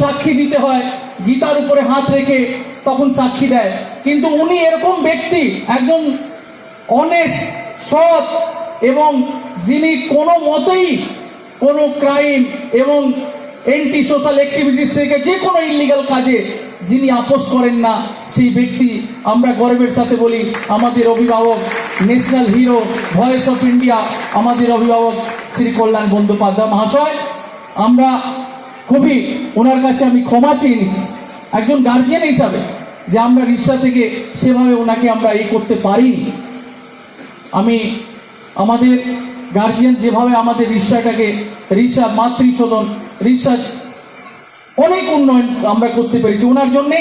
সাক্ষী দিতে হয়, গীতার উপরে হাত রেখে তখন সাক্ষী দেয়। কিন্তু উনি এরকম ব্যক্তি, একজন অনেস্ট সৎ, এবং যিনি কোনো মতেই কোনো ক্রাইম এবং এন্টি সোশ্যাল অ্যাক্টিভিটিস থেকে যে কোনো ইলিগাল কাজে যিনি আপোষ করেন না, সেই ব্যক্তি আমরা গর্বের সাথে বলি, আমাদের অভিভাবক national hero voice of India আমাদের অভিভাবক শ্রী কল্যাণ বন্দ্যোপাধ্যায় মহাশয়। আমরা খুবই ওনার কাছে আমি ক্ষমা চেয়ে নিচ্ছি। একজন গার্জিয়ান হিসাবে, যে আমরা রিক্সা থেকে সেভাবে ওনাকে আমরা এই করতে পারিনি। আমি আমাদের গার্জিয়ান যেভাবে আমাদের রিক্সাটাকে, রিক্সা মাতৃশোধন, রিক্সা অনেক উন্নয়ন আমরা করতে পেরেছি। ওনার জন্যে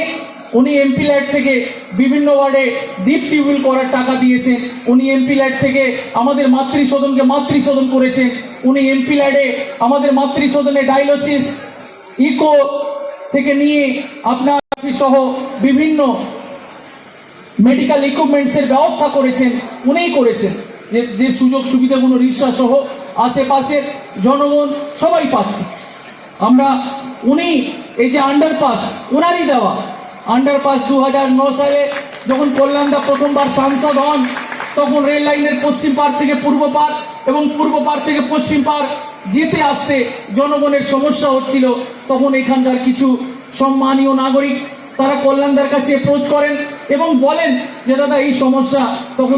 উনি এমপি ল্যাড থেকে বিভিন্ন ওয়ার্ডে ডিপ টিউবওয়েল করার টাকা দিয়েছেন। উনি এমপি ল্যাড থেকে আমাদের মাতৃশোধনকে মাতৃশোধন করেছেন। উনি এমপি ল্যাডে আমাদের মাতৃশোধনে ডায়ালিসিস ইকো থেকে নিয়ে আপনার সহ বিভিন্ন মেডিকেল ইকুইপমেন্টসের ব্যবস্থা করেছেন, উনিই করেছেন। যে যে সুযোগ সুবিধাগুলো রিক্সা সহ আশেপাশের জনগণ সবাই পাচ্ছে। আমরা, উনি এই যে আন্ডারপাস ওনারই দেওয়া। আন্ডারপাস দু সালে যখন কল্যাণদা প্রথমবার সাংসদ হন তখন রেল লাইনের পশ্চিম পার থেকে পূর্ব পার এবং পূর্ব পার থেকে পশ্চিম পার যেতে আসতে জনগণের সমস্যা হচ্ছিল। তখন এখানকার কিছু সম্মানীয় নাগরিক তারা কল্যাণদার কাছে অ্যাপ্রোচ করেন এবং বলেন যে, দাদা, এই সমস্যা তখন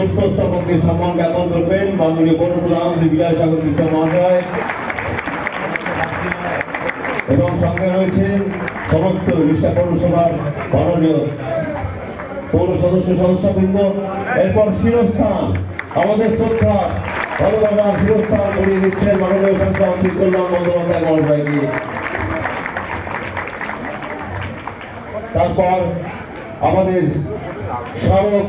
পুষ্পস্তবককে সম্মান জ্ঞাপন করবেন মাননীয় পৌর প্রধান শ্রী বিলাসাগর কৃষ্ণ মহাশয় এবং সঙ্গে রয়েছেন সমস্ত উড়িষ্যা পৌরসভার মাননীয় পৌর সদস্য সদস্যবৃন্দ। এরপর শিরস্থান, আমাদের শ্রদ্ধা ভালোবাসার শিরস্থান করিয়ে দিচ্ছেন মাননীয় সংসদ শ্রী কল্যাণ বন্দ্যোপাধ্যায় মহাশয়কে। তারপর আমাদের সড়ক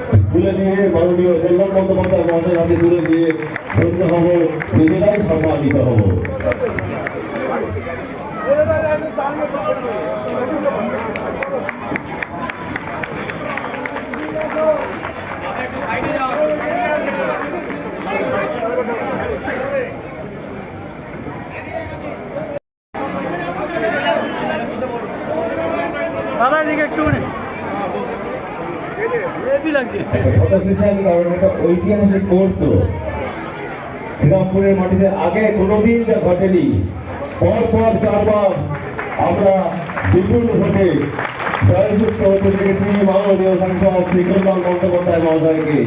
তুলে দিয়ে মাননীয় কল্যাণ বন্দ্যোপাধ্যায় মহাশয়ের হাতে তুলে দিয়ে ধন্য হব নিজেরাই সম্মানিত হব দাদা এদিকে একটু ঐতিহাসিক মুহূর্ত। শ্রীরামপুরের মাটিতে আগে কোনোদিন যা ঘটেনি। পর পর চারবার আমরা বিপুল ভোটে জয়যুক্ত হতে দেখেছি। মাননীয় সাংসদ শ্রী কল্যাণ বন্দ্যোপাধ্যায় মহাশয়কে